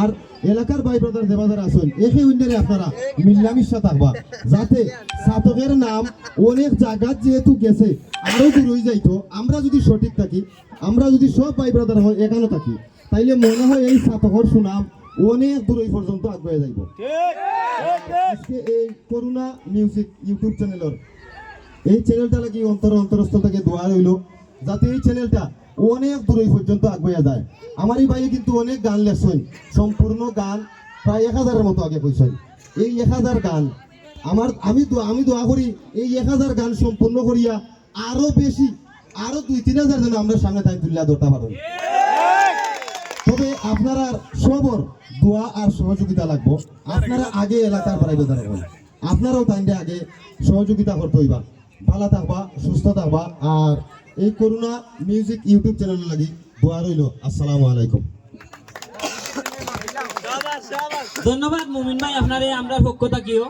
আর এলাকার ভাই ব্রাদার দেবাদার আছেন একে উন্ডারে আপনারা মিল্লামিশা থাকবা। যাতে সাতকের নাম অনেক জায়গাত যেহেতু গেছে আরও দূর হয়ে যাইতো। আমরা যদি সঠিক থাকি আমরা যদি সব ভাই ব্রাদার হয় এখানে থাকি তাইলে মনে হয় এই সাতকর সুনাম অনেক দূর এই পর্যন্ত আগুয়ে যাইব। আজকে এই করুণা মিউজিক ইউটিউব চ্যানেলের এই চ্যানেলটা লাগি অন্তর অন্তরস্থল থেকে দোয়া রইল। যাতে এই চ্যানেলটা অনেক দূর পর্যন্ত আগুয়া যায়। আমার এই ভাইয়ে কিন্তু অনেক গান লেখছেন সম্পূর্ণ গান প্রায় এক হাজারের মতো আগে কইছেন এই এক হাজার গান, আমার, আমি আমি দোয়া করি এই এক হাজার গান সম্পূর্ণ করিয়া আরও বেশি, আরও দুই, তিন হাজার যেন আমরা সামনে টাইম তুলিয়া ধরতে পারো। তবে আপনারা সবর, দোয়া আর সহযোগিতা লাগবো। আপনারা আগে এলাকার বাড়াইবে দাঁড়াবেন আপনারাও তাইলে আগে সহযোগিতা করতে হইবা। ভালো থাকবা, সুস্থ থাকবা আর এই করুণা মিউজিক ইউটিউব চ্যানেল লাগি দোয়া রইল। আসসালামু আলাইকুম। ধন্যবাদ মুমিন ভাই, আপনারে, আমরা পক্ষ থাকিও